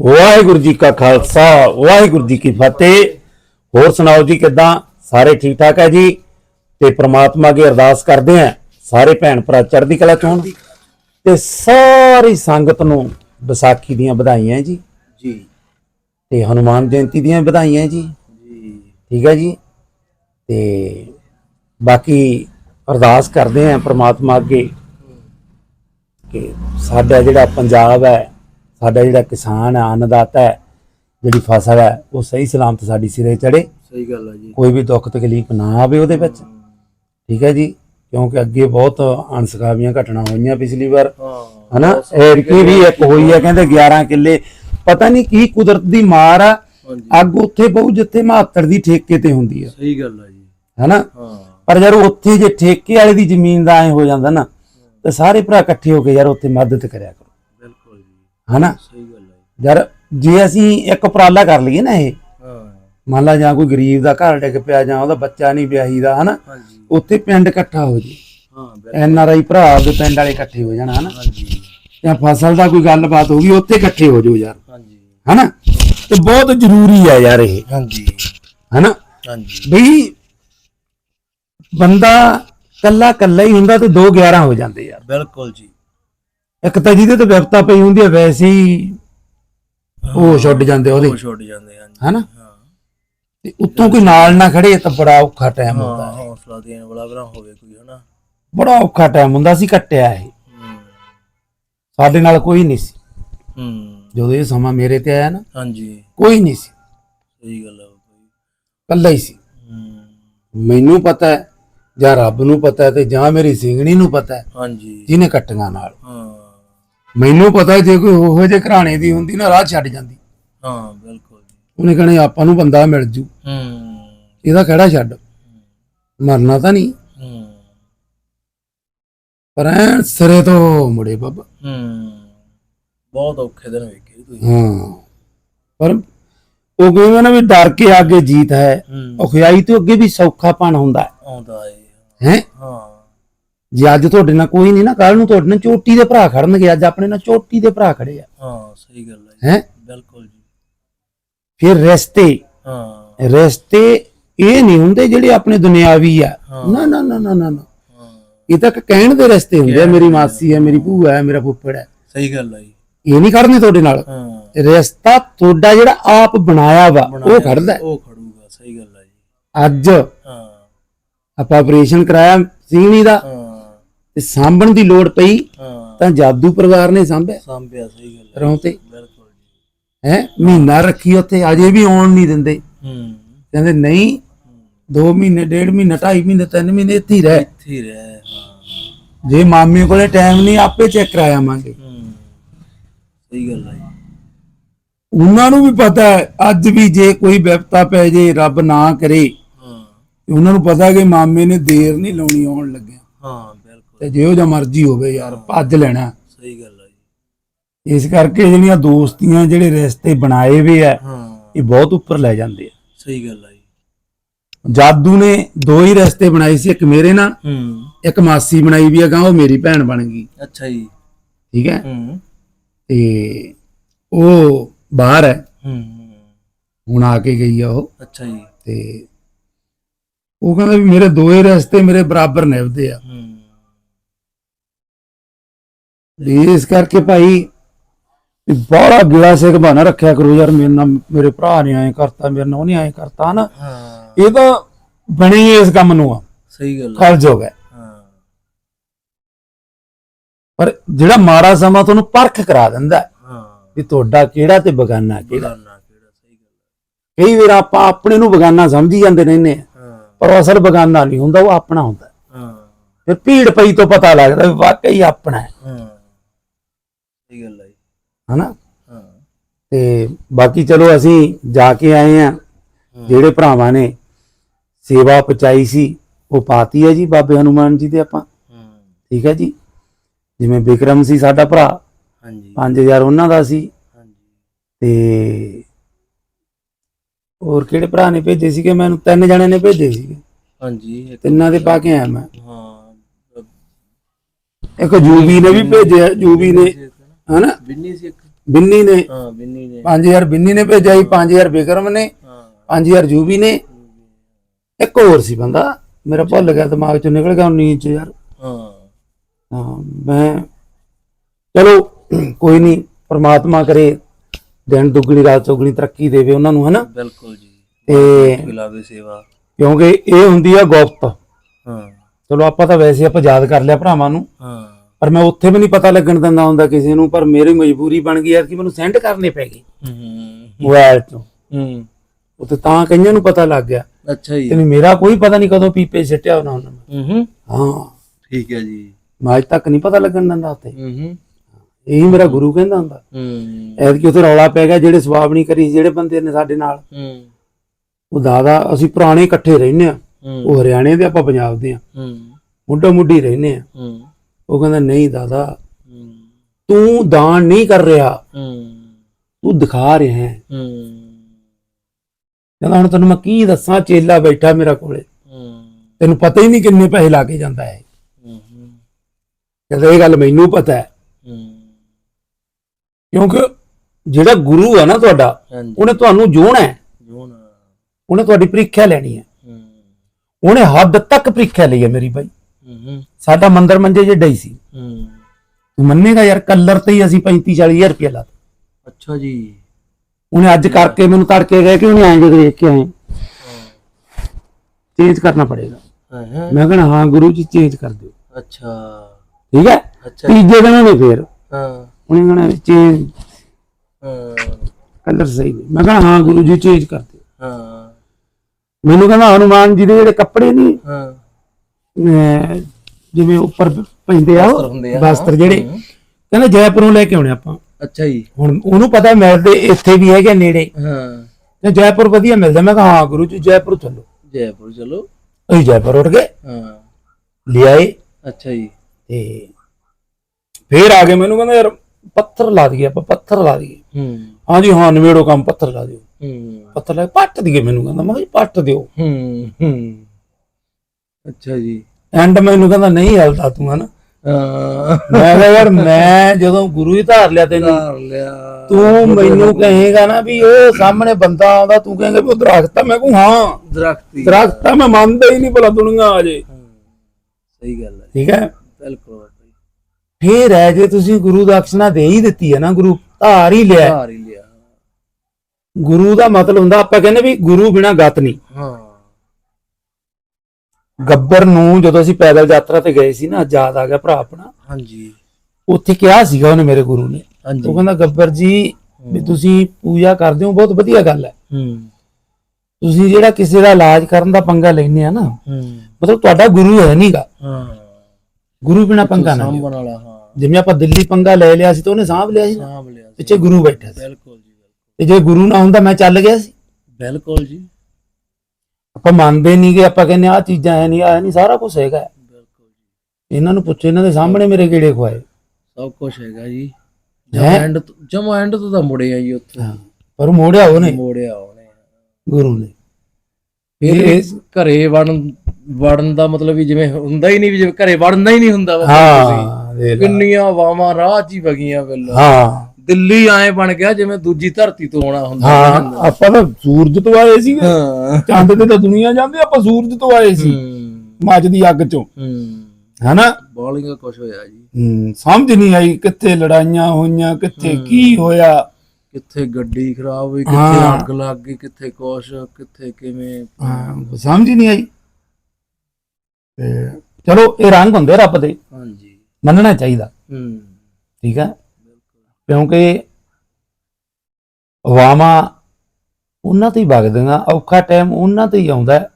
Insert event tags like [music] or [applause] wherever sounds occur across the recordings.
ਵਾਹਿਗੁਰੂ ਜੀ ਕਾ ਖਾਲਸਾ ਵਾਹਿਗੁਰੂ ਜੀ ਕੀ ਫਤਿਹ। ਹੋਰ ਸੁਣਾਓ ਜੀ ਕਿਦਾਂ? ਸਾਰੇ ਠੀਕ ਠਾਕ ਹੈ ਜੀ? ਤੇ ਪ੍ਰਮਾਤਮਾ ਅੱਗੇ ਅਰਦਾਸ ਕਰਦੇ ਆਂ ਸਾਰੇ ਭੈਣ ਭਰਾ ਚੜ੍ਹਦੀ ਕਲਾ ਚ ਤੇ ਸਾਰੀ ਸੰਗਤ ਨੂੰ ਵਿਸਾਖੀ ਦੀਆਂ ਵਧਾਈਆਂ ਜੀ। ਜੀ। ਤੇ ਹਨੂਮਾਨ ਜਯੰਤੀ ਦੀਆਂ ਵਧਾਈਆਂ ਜੀ। ਜੀ। ਠੀਕ ਹੈ ਜੀ? ਤੇ ਬਾਕੀ ਅਰਦਾਸ ਕਰਦੇ ਆਂ ਪ੍ਰਮਾਤਮਾ ਅੱਗੇ ਕਿ ਸਾਡਾ ਜਿਹੜਾ ਪੰਜਾਬ ਹੈ ਸਾਡਾ ਜਿਹੜਾ ਕਿਸਾਨ ਹੈ ਅੰਨਦਾਤਾ ਹੈ ਜਿਹੜੀ ਫਸਲ ਹੈ ਉਹ ਸਹੀ ਸਲਾਮਤ ਸਾਡੀ ਸਿਰੇ ਚੜੇ ਸਹੀ ਗੱਲ ਹੈ ਜੀ। ਕੋਈ ਵੀ ਦੁੱਖ ਤਕਲੀਫ ਨਾ ਆਵੇ ਉਹਦੇ ਵਿੱਚ। ਠੀਕ ਹੈ ਜੀ? ਕਿਉਂਕਿ ਅੱਗੇ ਬਹੁਤ ਅਣਸਖਾਵੀਆਂ ਘਟਨਾ ਹੋਈਆਂ ਪਿਛਲੀ ਵਾਰ। ਹਾਂ। ਹਨਾ? ਐਰਕੀ ਵੀ ਇੱਕ ਹੋਈ ਹੈ ਕਹਿੰਦੇ 11 ਕਿੱਲੇ। ਪਤਾ ਨਹੀਂ ਕੀ ਕੁਦਰਤ ਦੀ ਮਾਰ ਆ। ਅੱਗ ਉੱਥੇ ਬਹੁ ਜਿੱਥੇ ਮਾਤਰ ਦੀ ਠੇਕੇ ਤੇ ਹੁੰਦੀ ਆ। ਸਹੀ ਗੱਲ ਹੈ ਜੀ। ਹਨਾ? ਪਰ ਯਾਰ ਉੱਥੇ ਜੇ ਠੇਕੇ ਵਾਲੇ ਦੀ ਜ਼ਮੀਨ ਦਾ ਐ ਹੋ ਜਾਂਦਾ ਨਾ ਤੇ ਸਾਰੇ ਭਰਾ ਇਕੱਠੇ ਹੋ ਕੇ ਯਾਰ ਉੱਥੇ ਮਦਦ ਕਰਿਆ ਹਨਾ? ਸਹੀ ਗੱਲ ਹੈ ਜੀ। ਯਾਰ ਜੇ ਅਸੀਂ ਇੱਕ ਉਪਰਾਲਾ ਕਰ ਲਈਏ ਨਾ ਇਹ ਹਾਂ। ਮੰਨ ਲਾ ਜਾਂ ਕੋਈ ਗਰੀਬ ਦਾ ਘਰ ਡਿੱਗ ਪਿਆ ਜਾਂ ਉਹਦਾ ਬੱਚਾ ਨਹੀਂ ਵਿਆਹੀਦਾ ਹਨਾ? ਹਾਂਜੀ। ਉੱਥੇ ਪਿੰਡ ਇਕੱਠਾ ਹੋ ਜੇ। ਹਾਂ ਬਿਲ- ਐਨ ਆਰ ਆਈ ਭਰਾ ਆਪਦੇ ਪਿੰਡ ਵਾਲੇ ਇਕੱਠੇ ਹੋ ਜਾਣ ਹਨਾ? ਹਾਂਜੀ। ਜਾਂ ਫਸਲ ਦਾ ਕੋਈ ਗੱਲਬਾਤ ਹੋ ਗਈ ਉੱਥੇ ਇਕੱਠੇ ਹੋ ਜਾਓ ਯਾਰ। ਹਾਂਜੀ। ਹਨਾ? ਤੇ ਬਹੁਤ ਜ਼ਰੂਰੀ ਹੈ ਯਾਰ ਇਹ। ਹਾਂਜੀ। ਹਨਾ? ਹਾਂਜੀ। ਬਈ ਬੰਦਾ ਕੱਲਾ ਕੱਲਾ ਹੀ ਹੁੰਦਾ ਤੇ 2 11 ਹੋ ਜਾਂਦੇ ਯਾਰ। ਬਿਲਕੁਲ ਜੀ। ਇੱਕ ਤਾਂ ਜਿਹਦੇ ਤੇ ਵਿਪਤਾ ਪਈ ਹੁੰਦੀ ਹੈ ਵੈਸੇ ਹੀ ਉਹ ਛੁੱਟ ਜਾਂਦੇ ਉਹਦੇ। ਉਹ ਛੁੱਟ ਜਾਂਦੇ ਹਨ ਹਨਾ? ਹਾਂ। ਤੇ ਉੱਤੋਂ ਕੋਈ ਨਾਲ ਨਾ ਖੜੇ ਤਾਂ ਬੜਾ ਔਖਾ ਟਾਈਮ ਹੁੰਦਾ। ਹਾਂ ਹੌਸਲਾ ਦੇਣ ਵਾਲਾ ਨਾ ਹੋਵੇ ਕੋਈ ਹਨਾ? ਬੜਾ ਔਖਾ ਟਾਈਮ ਹੁੰਦਾ ਸੀ ਕੱਟਿਆ ਇਹ। ਸਾਡੇ ਨਾਲ ਕੋਈ ਨਹੀਂ ਸੀ। ਹੂੰ। ਜਦੋਂ ਇਹ ਸਮਾਂ ਮੇਰੇ ਤੇ ਆਇਆ ਨਾ ਹਾਂਜੀ। ਕੋਈ ਨਹੀਂ ਸੀ। ਸਹੀ ਗੱਲ ਹੈ ਬਾਈ ਕੱਲਾ ਹੀ ਸੀ। ਹੂੰ। ਮੈਨੂੰ ਪਤਾ ਹੈ ਜਾਂ ਰੱਬ ਨੂੰ ਪਤਾ ਹੈ ਤੇ ਜਾਂ ਮੇਰੀ ਸਿੰਘਣੀ ਨੂੰ ਪਤਾ ਹੈ ਹਾਂਜੀ। ਜਿਹਨੇ ਕੱਟੀਆਂ ਨਾਲ। ਹਾਂ। ਮੈਨੂੰ ਪਤਾ ਜੇ ਕੋਈ ਉਹੋ ਜਿਹੇ ਘਰਾਣੇ ਦੀ ਹੁੰਦੀ ਨਾ ਰਾਹ ਛੱਡ ਜਾਂਦੀ। ਹਾਂ ਬਿਲਕੁਲ ਜੀ। ਉਹਨੇ ਕਹਣਾ ਆਪਾਂ ਨੂੰ ਬੰਦਾ ਮਿਲ ਜੂ। ਹੂੰ। ਇਹਦਾ ਕਿਹੜਾ ਛੱਡ? ਮਰਨਾ ਤਾਂ ਨਹੀਂ। ਹੂੰ। ਪਰ ਐਨ ਸਿਰੇ ਤੋਂ ਮੁੜੇ ਬਾਬਾ। ਹੂੰ। ਬਹੁਤ ਔਖੇ ਦਿਨ ਵੇਖੇ ਤੁਸੀਂ। ਹਾਂ। ਪਰ ਉਹ ਕਹਿੰਦਾ ਨਾ ਵੀ ਡਰ ਕੇ ਅੱਗੇ ਜੀਤ ਹੈ। ਹੂੰ। ਔਖਿਆਈ ਤੋਂ ਅੱਗੇ ਵੀ ਸੌਖਾਪਣ ਹੁੰਦਾ ਹੈ। ਆਉਂਦਾ ਏ ਹੈਂ? ਹਾਂ। ਜੇ ਅੱਜ ਤੁਹਾਡੇ ਨਾਲ ਕੋਈ ਨਹੀਂ ਨਾ ਕੱਲ ਨੂੰ ਤੁਹਾਡੇ ਨਾਲ ਚੋਟੀ ਦੇ ਭਰਾ ਖੜਨਗੇ ਅੱਜ ਆਪਣੇ ਨਾਲ ਚੋਟੀ ਦੇ ਭਰਾ ਖੜੇ ਆ। ਹਾਂ ਸਹੀ ਗੱਲ ਹੈ। ਹੈ? ਬਿਲਕੁਲ ਜੀ। ਫਿਰ ਰਿਸ਼ਤੇ ਹਾਂ। ਰਿਸ਼ਤੇ ਇਹ ਨਹੀਂ ਹੁੰਦੇ ਜਿਹੜੇ ਆਪਣੇ ਦੁਨਿਆਵੀ ਆ। ਨਾ ਨਾ ਨਾ ਨਾ ਨਾ ਇਹ ਤਾਂ ਕਹਿਣ ਦੇ ਰਿਸ਼ਤੇ ਹੁੰਦੇ ਆ ਮੇਰੀ ਮਾਸੀ ਹੈ ਮੇਰੀ ਭੂਆ ਹੈ ਮੇਰਾ ਫੁੱਫੜ ਹੈ ਸਹੀ ਗੱਲ ਹੈ ਇਹ ਨਹੀਂ ਖੜਨੇ ਤੁਹਾਡੇ ਨਾਲ। ਹਾਂ। ਰਿਸ਼ਤਾ ਤੁਹਾਡਾ ਜਿਹੜਾ ਆਪ ਬਣਾਇਆ ਵਾ ਉਹ ਖੜਦਾ। ਉਹ ਖੜੂਗਾ ਸਹੀ ਗੱਲ ਹੈ ਜੀ। ਅੱਜ ਹਾਂ। ਆਪਾਂ ਆਪਰੇਸ਼ਨ ਕਰਾਇਆ ਸਿੰਘਣੀ ਦਾ। ਹਾਂ। ਤੇ ਸਾਂਭਣ ਦੀ ਲੋੜ ਪਈ ਤਾਂ ਜਾਦੂ ਪਰਿਵਾਰ ਨੇ ਸਾਂਭਿਆ। ਸੰਭਿਆ ਸਹੀ ਗੱਲ ਹੈ। ਰੋਂ ਤੇ। ਬਿਲਕੁਲ ਹੈ ਮਹੀਨਾ ਰੱਖੀ ਉੱਥੇ ਅਜੇ ਵੀ ਆਉਣ ਨਹੀਂ ਦਿੰਦੇ। ਹੂੰ। ਕਹਿੰਦੇ ਨਹੀਂ 2 ਮਹੀਨੇ ਡੇਢ ਮਹੀਨੇ 2.5 ਮਹੀਨੇ 3 ਮਹੀਨੇ ਇੱਥੇ ਹੀ ਰਹਿ। ਇੱਥੇ ਹੀ ਰਹਿ ਹਾਂ ਜੇ ਮਾਮੇ ਕੋਲੇ ਟਾਈਮ ਨਹੀਂ ਆਪੇ ਚੈੱਕ ਕਰਾਇਆਵਾਂਗੇ ਹੂੰ। ਸਹੀ ਗੱਲ ਹੈ ਉਹਨਾਂ ਨੂੰ ਵੀ ਪਤਾ ਹੈ ਅੱਜ ਵੀ ਜੇ ਕੋਈ ਵਿਪਤਾ ਪੈ ਜੇ ਰੱਬ ਨਾ ਕਰੇ। ਹਾਂ। ਤੇ ਉਹਨਾਂ ਨੂੰ ਪਤਾ ਕਿ ਮਾਮੇ ਨੇ ਦੇਰ ਨਹੀਂ ਲਾਉਣੀ ਆਉਣ ਲੱਗਿਆ। ਹਾਂ ਤੇ ਜਿਹੋ ਜਿਹਾ ਮਰਜ਼ੀ ਹੋਵੇ ਯਾਰ ਭੱਜ ਲੈਣਾ। ਸਹੀ ਗੱਲ ਹੈ ਜੀ। ਇਸ ਕਰਕੇ ਜਿਹੜੀਆਂ ਦੋਸਤੀਆਂ ਜਿਹੜੇ ਰਿਸ਼ਤੇ ਬਣਾਏ ਵੇ ਆ ਇਹ ਬਹੁਤ ਉੱਪਰ ਲੈ ਜਾਂਦੇ ਆ। ਸਹੀ ਗੱਲ ਹੈ ਜੀ। ਜਾਦੂ ਨੇ ਦੋ ਹੀ ਰਿਸ਼ਤੇ ਬਣਾਏ ਸੀ ਇੱਕ ਮੇਰੇ ਨਾਲ ਹੂੰ। ਇੱਕ ਮਾਸੀ ਬਣਾਈ ਵੀ ਹੈਗਾ ਉਹ ਮੇਰੀ ਭੈਣ ਬਣ ਗਈ। ਅੱਛਾ ਜੀ। ਠੀਕ ਹੈ? ਹੂੰ। ਤੇ ਉਹ ਬਾਹਰ ਹੈ। ਹੂੰ। ਹੁਣ ਆ ਕੇ ਗਈ ਆ ਉਹ। ਅੱਛਾ ਜੀ। ਤੇ ਉਹ ਕਹਿੰਦਾ ਵੀ ਮੇਰੇ ਦੋਏ ਰਿਸ਼ਤੇ ਮੇਰੇ ਬਰਾਬਰ ਨਿਭਦੇ ਆ। ਹੂੰ। ਇਸ ਕਰਕੇ ਭਾਈ ਬਾਹਲਾ ਗਿਲਾ ਸਿੱਖ ਬਣਾ ਰੱਖਿਆ ਕਰੋ ਯਾਰ ਮੇਰੇ ਨਾਲ ਮੇਰੇ ਭਰਾ ਨੇ ਐਂ ਕਰਤਾ ਮੇਰੇ ਨਾਲ ਉਹਨੇ ਐਂ ਕਰਤਾ ਨਾ ਇਹ ਤਾਂ ਬਣੀ ਇਸ ਕੰਮ ਨੂੰ ਆ। ਸਹੀ ਗੱਲ ਹੈ ਫਰਜ਼ ਹੋ। ਗਿਆ ਹਾਂ। ਪਰ ਜਿਹੜਾ ਮਾੜਾ ਸਮਾਂ ਤੁਹਾਨੂੰ ਪਰਖ ਕਰਾ ਦਿੰਦਾ ਵੀ ਤੁਹਾਡਾ ਕਿਹੜਾ ਤੇ ਬਗਾਨਾ ਕਿਹੜਾ। ਕਈ ਵਾਰ ਆਪਾਂ ਆਪਣੇ ਨੂੰ ਬਗਾਨਾ ਸਮਝੀ ਜਾਂਦੇ ਰਹਿੰਦੇ ਆ ਪਰ ਉਹ ਅਸਲ ਬਗਾਨਾ ਨਹੀਂ ਹੁੰਦਾ ਉਹ ਆਪਣਾ ਹੁੰਦਾ ਹਾਂ। ਫਿਰ ਭੀੜ ਪਈ ਤੋਂ ਪਤਾ ਲੱਗਦਾ ਵੀ ਵਾਕਈ ਆਪਣਾ ਹੈ। ਹਾਂ। ਸਹੀ ਗੱਲ ਹੈ। ਹਨਾ? ਹਾਂ। ਤੇ ਬਾਕੀ ਚਲੋ ਅਸੀਂ ਜਾ ਕੇ ਆਏ ਆ। ਜਿਹੜੇ ਭਰਾਵਾਂ ਨੇ ਸੇਵਾ ਪਚਾਈ ਸੀ ਉਹ ਪਾਤੀ ਹੈ ਜੀ ਬਾਬੇ ਹਨੂਮਾਨ ਜੀ ਦੇ ਆਪਾਂ। ਠੀਕ ਹੈ ਜੀ? ਜਿਵੇਂ ਵਿਕਰਮ ਸੀ ਸਾਡਾ ਭਰਾ ਹਾਂਜੀ। 5000 ਉਹਨਾਂ ਦਾ ਸੀ। ਹਾਂਜੀ। ਤੇ ਹੋਰ ਕਿਹੜੇ ਭਰਾ ਨੇ ਭੇਜੇ ਸੀਗੇ? ਮੈਨੂੰ ਤਿੰਨ ਜਣੇ ਨੇ ਭੇਜੇ ਸੀਗੇ। ਹਾਂਜੀ ਤਿੰਨਾਂ ਦੇ ਪਾ ਕੇ ਆਇਆ ਮੈਂ। ਹਾਂ। ਇੱਕ ਜੂਬੀ ਨੇ ਵੀ ਭੇਜਿਆ ਜੂਬੀ ਨੇ ਹਨਾ? ਬਿੰਨੀ ਸੀ ਇੱਕ। ਬਿੰਨੀ ਨੇ। ਹਾਂ ਬਿੰਨੀ ਨੇ। 5000 ਬਿੰਨੀ ਨੇ ਭੇਜਿਆ ਸੀ 5000 ਵਿਕਰਮ ਨੇ ਹਾਂ। 5000 ਜੂਬੀ ਨੇ। ਇੱਕ ਹੋਰ ਸੀ ਬੰਦਾ ਮੇਰਾ ਭੁੱਲ ਗਿਆ ਦਿਮਾਗ ਚੋਂ ਨਿਕਲ ਗਿਆ 19 ਚ ਯਾਰ। ਹਾਂ। ਹਾਂ ਮੈਂ ਚਲੋ ਕੋਈ ਨਹੀਂ ਪ੍ਰਮਾਤਮਾ ਕਰੇ ਦਿਨ ਦੁੱਗਣੀ ਰਾਤ ਚੌਗਣੀ ਤਰੱਕੀ ਦੇਵੇ ਉਹਨਾਂ ਨੂੰ ਹਨਾ? ਬਿਲਕੁਲ ਜੀ। ਤੇ ਖਿਲਾਵੇ ਸੇਵਾ। ਕਿਉਂਕਿ ਇਹ ਹੁੰਦੀ ਆ ਗੁਪਤ। ਹਾਂ। ਚਲੋ ਆਪਾਂ ਤਾਂ ਵੈਸੇ ਆਪਾਂ ਯਾਦ ਕਰ ਲਿਆ ਭਰਾਵਾਂ ਨੂੰ। ਹਾਂ। ਪਰ ਮੈਂ ਉੱਥੇ ਵੀ ਨਹੀਂ ਪਤਾ ਲੱਗਣ ਦਿੰਦਾ ਹੁੰਦਾ ਕਿਸੇ ਨੂੰ ਪਰ ਮੇਰੀ ਮਜਬੂਰੀ ਬਣ ਗਈ ਯਾਰ ਕਿ ਮੈਨੂੰ ਸੈਂਡ ਕਰਨੇ ਪੈ ਗਏ ਹੂੰ ਮੋਬਾਈਲ ਤੋਂ। ਹੂੰ। ਉੱਥੇ ਤਾਂ ਕਈਆਂ ਨੂੰ ਪਤਾ ਲੱਗ ਗਿਆ। ਅੱਛਾ ਜੀ। ਤੇ ਮੇਰਾ ਕੋਈ ਪਤਾ ਨਹੀਂ ਕਦੋਂ ਪੀਪੇ ਸਿੱਟਿਆ ਉਹਨਾਂ ਨੇ। ਹੂੰ ਹਾਂ। ਠੀਕ ਹੈ ਜੀ। ਮੈਂ ਅੱਜ ਤੱਕ ਨਹੀਂ ਪਤਾ ਲੱਗਣ ਦਿੰਦਾ ਉੱਥੇ। ਹੂੰ ਇਹੀ ਮੇਰਾ ਗੁਰੂ ਕਹਿੰਦਾ ਹੁੰਦਾ। ਹੂੰ। ਐਤਕੀ ਉੱਥੇ ਰੌਲਾ ਪੈ ਗਿਆ ਜਿਹੜੇ ਸਵਾਬ ਨਹੀਂ ਕਰੀ ਜਿਹੜੇ ਬੰਦੇ ਨੇ ਸਾਡੇ ਨਾਲ। ਹੂੰ। ਉਹ ਦਾਦਾ ਅਸੀਂ ਪੁਰਾਣੇ ਇਕੱਠੇ ਰਹਿੰਦੇ ਆ ਉਹ ਹਰਿਆਣੇ ਦੇ ਆਪਾਂ ਪੰਜਾਬ ਦੇ ਆ ਹੂੰ। ਮੁੱਢਾ ਮੁੱਢੀ ਰਹਿੰਦੇ ਆ ਹੂੰ। ਉਹ ਕਹਿੰਦਾ ਨਹੀਂ ਦਾਦਾ ਤੂੰ ਦਾਨ ਨਹੀਂ ਕਰ ਰਿਹਾ। ਤੂੰ ਦਿਖਾ ਰਿਹਾ ਹੈ। ਕਹਿੰਦਾ ਹੁਣ ਤੈਨੂੰ ਮੈਂ ਕੀ ਦੱਸਾਂ? ਚੇਲਾ ਬੈਠਾ ਮੇਰਾ ਕੋਲੇ। ਤੈਨੂੰ ਪਤਾ ਹੀ ਨਹੀਂ ਕਿੰਨੇ ਪੈਸੇ ਲਾ ਕੇ ਜਾਂਦਾ ਹੈ। ਕਹਿੰਦਾ ਇਹ ਗੱਲ ਮੈਨੂੰ ਪਤਾ ਹੈ। ਕਿਉਂਕਿ ਜਿਹੜਾ ਗੁਰੂ ਹੈ ਨਾ ਤੁਹਾਡਾ ਉਹਨੇ ਤੁਹਾਨੂੰ ਜੋਣਾ ਹੈ। ਉਹਨੇ ਤੁਹਾਡੀ ਪ੍ਰੀਖਿਆ ਲੈਣੀ ਹੈ। ਉਹਨੇ ਹੱਦ ਤੱਕ ਪ੍ਰੀਖਿਆ ਲਈ ਹੈ ਮੇਰੀ ਬਾਈ। ਹੂੰ। ਸਾਡਾ ਮੰਦਰ ਮੰਜੇ ਜੇ ਡਈ ਸੀ। ਹੂੰ। ਤੂੰ ਮੰਨੇਗਾ ਯਾਰ ਕਲਰ ਤੇ ਹੀ ਅਸੀਂ 35 40000 ਰੁਪਏ ਲਾ ਦਿੱਤੇ। ਅੱਛਾ ਜੀ। ਉਹਨੇ ਅੱਜ ਕਰਕੇ ਮੈਨੂੰ ਤੜਕੇ ਗਏ ਕਿ ਉਹਨੇ ਐਂ ਜਦ ਦੇਖ ਕੇ ਆਏ। ਚੇਂਜ ਕਰਨਾ ਪੜੇਗਾ। ਹਾਂ ਹਾਂ। ਮੈਂ ਕਹਿੰਦਾ ਹਾਂ ਗੁਰੂ ਜੀ ਚੇਂਜ ਕਰ ਦਿਓ। ਅੱਛਾ। ਠੀਕ ਹੈ? ਅੱਛਾ ਤੀਜੇ ਦਿਨ ਉਹਨੇ ਫੇਰ ਹਾਂ। ਉਹਨੇ ਕਹਿਣਾ ਚੇਂਜ ਹਾਂ। ਕਲਰ ਸਹੀ ਨਹੀਂ। ਮੈਂ ਕਹਿੰਦਾ ਹਾਂ ਗੁਰੂ ਜੀ ਚੇਂਜ ਕਰ ਦਿਓ। ਹਾਂ। ਮੈਨੂੰ ਕਹਿੰਦਾ ਹਨੂਮਾਨ ਜੀ ਦੇ ਜਿਹੜੇ ਕੱਪੜੇ ਨਹੀਂ ਹਾਂ। ਅਹ ਜਿਵੇਂ ਉੱਪਰ ਪੈਂਦੇ ਆ ਵਸਤਰ ਹੁੰਦੇ ਆ, ਵਸਤਰ ਜਿਹੜੇ ਕਹਿੰਦਾ ਜੈਪੁਰੋਂ ਲੈ ਕੇ ਆਉਣੇ ਆਪਾਂ। ਅੱਛਾ ਜੀ। ਹੁਣ ਉਹਨੂੰ ਪਤਾ ਮਿਲਦੇ ਇੱਥੇ ਵੀ ਹੈਗੇ ਨੇੜੇ। ਹਾਂ। ਤੇ ਜੈਪੁਰ ਵਧੀਆ ਮਿਲਦਾ। ਮੈਂ ਕਿਹਾ ਹਾਂ ਗੁਰੂ ਜੀ ਜੈਪੁਰ ਚੱਲੋ। ਜੈਪੁਰ ਚਲੋ। ਅਸੀਂ ਜੈਪੁਰ ਉੱਠ ਗਏ। ਹਾਂ। ਲਿਆਏ। ਅੱਛਾ ਜੀ। ਤੇ ਫੇਰ ਆ ਗਏ। ਮੈਨੂੰ ਕਹਿੰਦਾ ਯਾਰ ਪੱਥਰ ਲਾ ਦਈਏ ਆਪਾਂ ਪੱਥਰ ਲਾ ਦਈਏ। ਹੂੰ। ਹਾਂਜੀ ਹਾਂ ਨਵੇੜੋ ਕੰਮ ਪੱਥਰ ਲਾ ਦਿਓ। ਹੂੰ। ਪੱਥਰ ਲਾ ਕੇ ਪੱਟ ਦਈਏ ਮੈਨੂੰ ਕਹਿੰਦਾ। ਮੈਂ ਕਿਹਾ ਜੀ ਪੱਟ ਦਿਓ। ਹੂੰ ਹੂੰ। ਅੱਛਾ ਜੀ। ਐਂਡ ਮੈਨੂੰ ਕਹਿੰਦਾ ਨਹੀਂ ਹਲਦਾ ਤੂੰ ਹਨਾ? ਮੈਂ ਕਿਹਾ ਯਾਰ ਮੈਂ ਜਦੋਂ ਗੁਰੂ ਹੀ ਧਾਰ ਲਿਆ ਤੈਨੂੰ ਧਾਰ ਲਿਆ। ਤੂੰ ਮੈਨੂੰ ਕਹੇਗਾ ਨਾ ਵੀ ਉਹ ਸਾਹਮਣੇ ਬੰਦਾ ਆਉਂਦਾ ਤੂੰ ਕਹੇਗਾ ਵੀ ਉਹ ਦਰਖਤ ਆ। ਮੈਂ ਕਹੂੰ ਹਾਂ ਦਰਖਤੀ ਦਰਖਤ ਆ ਮੈਂ ਮੰਨਦਾ ਹੀ ਨਹੀਂ ਭਲਾ ਦੁਨੀਆ ਆ ਜੇ। ਸਹੀ ਗੱਲ ਹੈ। ਠੀਕ ਹੈ? ਬਿਲਕੁਲ ਫੇਰ ਹੈ ਜੇ ਤੁਸੀਂ ਗੁਰੂ ਦਕਸ਼ਨਾ ਦੇ ਹੀ ਦਿੱਤੀ ਹੈ ਨਾ ਗੁਰੂ ਧਾਰ ਹੀ ਲਿਆ। ਧਾਰ ਹੀ ਲਿਆ। ਗੁਰੂ ਦਾ ਮਤਲਬ ਹੁੰਦਾ ਆਪਾਂ ਕਹਿੰਦੇ ਵੀ ਗੁਰੂ ਬਿਨਾ ਗਤ ਨਹੀਂ। ਹਾਂ। ਗੱਬਰ ਨੂੰ ਜਦੋਂ ਅਸੀਂ ਪੈਦਲ ਯਾਤਰਾ ਤੇ ਗਏ ਸੀ ਨਾ ਯਾਦ ਆ ਗਿਆ ਭਰਾ ਆਪਣਾ। ਹਾਂਜੀ। ਉੱਥੇ ਕਿਹਾ ਸੀਗਾ ਉਹਨੇ ਮੇਰੇ ਗੁਰੂ ਨੇ। ਹਾਂਜੀ। ਉਹ ਕਹਿੰਦਾ ਗੱਬਰ ਜੀ ਵੀ ਤੁਸੀਂ ਪੂਜਾ ਕਰਦੇ ਹੋ ਬਹੁਤ ਵਧੀਆ ਗੱਲ ਹੈ। ਹੂੰ। ਤੁਸੀਂ ਜਿਹੜਾ ਕਿਸੇ ਦਾ ਇਲਾਜ ਕਰਨ ਦਾ ਪੰਗਾ ਲੈਨੇ ਆ ਨਾ ਹੂੰ। ਮਤਲਬ ਤੁਹਾਡਾ ਗੁਰੂ ਹੈ ਨਹੀਂਗਾ ਹਾਂ। ਗੁਰੂ ਬਿਨਾ ਪੰਗਾ ਨਾ ਲਿਓ। ਸਾਂਭਣ ਵਾਲਾ ਹਾਂ। ਜਿਵੇਂ ਆਪਾਂ ਦਿੱਲੀ ਪੰਗਾ ਲੈ ਲਿਆ ਸੀ ਤਾਂ ਉਹਨੇ ਸਾਂਭ ਲਿਆ ਸੀ ਨਾ। ਸਾਂਭ ਲਿਆ ਸੀ। ਪਿੱਛੇ ਗੁਰੂ ਬੈਠਾ ਸੀ। ਬਿਲਕੁਲ ਜੀ ਤੇ ਜੇ ਗੁਰੂ ਨਾ ਹੁੰਦਾ ਮੈਂ ਚੱਲ ਗਿਆ ਸੀ। ਬਿਲਕੁਲ ਜੀ। ਆਪਾਂ ਮੰਨਦੇ ਨਹੀਂ ਕਿ ਆਪਾਂ ਕਹਿੰਦੇ ਆ ਚੀਜ਼ਾਂ ਹੈ ਨਹੀਂ ਆ ਨਹੀਂ ਸਾਰਾ ਕੁਝ ਹੈਗਾ। ਹੈ। ਬਿਲਕੁਲ ਜੀ। ਇਹਨਾਂ ਨੂੰ ਪੁੱਛੋ ਇਹਨਾਂ ਦੇ ਸਾਹਮਣੇ ਮੇਰੇ ਗੇੜੇ ਖਵਾਏ ਸਭ ਕੁਝ ਹੈਗਾ ਜੀ। ਹੈਂ? ਐਂਡ ਜਮ ਐਂਡ ਤੋਂ ਤਾਂ ਮੁੜੇ ਆ ਜੀ ਉੱਥੇ। ਪਰ ਮੋੜਿਆ ਉਹਨੇ। ਮੋੜਿਆ ਉਹਨੇ। ਗੁਰੂ ਨੇ। ਫਿਰ ਇਹ- ਇਸ ਘਰੇ ਵੜਨ ਵੜਨ ਦਾ ਮਤਲਬ ਵੀ ਜਿਵੇਂ ਹੁੰਦਾ ਹੀ ਨਹੀਂ ਵੀ ਜਿਵੇਂ ਘਰੇ ਵੜਨਾ ਹੀ ਨਹੀਂ ਹੁੰਦਾ ਵਾ। ਹਾਂ ਲਾ। ਕਿੰਨੀਆਂ ਵਾਵਾਂ ਰਾਹ 'ਚ ਹੀ ਵਗੀਆਂ ਬਿੱਲ ਹਾਂ। ਦਿੱਲੀ ਆਏ ਬਣ ਗਿਆ ਜਿਵੇਂ ਦੂਜੀ ਧਰਤੀ ਤੋਂ ਆਉਣਾ ਹੁੰਦਾ ਹਾਂ ਆਪਾਂ ਤਾਂ ਸੂਰਜ ਤੋਂ ਆਏ ਸੀ ਚੰਦ ਤੇ ਤਾਂ ਦੁਨੀਆ ਜਾਂਦੀ ਆਪਾਂ ਸੂਰਜ ਤੋਂ ਆਏ ਸੀ। ਹੂੰ। ਮੱਝ ਦੀ ਅੱਗ ਚੋਂ। ਹੂੰ। ਹੈਨਾ? ਬੋਲਿੰਗ ਕੁਝ ਹੋਇਆ ਜੀ। ਸਮਝ ਨਹੀਂ ਆਈ ਕਿੱਥੇ ਲੜਾਈਆਂ ਹੋਈਆਂ ਕਿੱਥੇ ਕੀ ਹੋਇਆ। ਕਿੱਥੇ ਗੱਡੀ ਖਰਾਬ ਹੋਈ ਕਿੱਥੇ। ਅੱਗ ਲੱਗ ਗਈ ਕਿੱਥੇ ਕੁਛ ਕਿੱਥੇ ਕਿਵੇਂ। ਸਮਝ ਨਹੀਂ ਆਈ। ਤੇ ਚਲੋ ਇਹ ਰੰਗ ਹੁੰਦੇ ਰੱਬ ਦੇ। ਹਾਂਜੀ। ਮੰਨਣਾ ਚਾਹੀਦਾ। ਹੂੰ। ਠੀਕ ਹੈ? ਕਿਉਂਕਿ ਵਾਵਾ ਉਹਨਾਂ ਤੇ ਹੀ ਵਗਦੀਆਂ ਔਖਾ ਟਾਈਮ ਉਹਨਾਂ ਤੇ ਹੀ ਆਉਂਦਾ ਹੈ,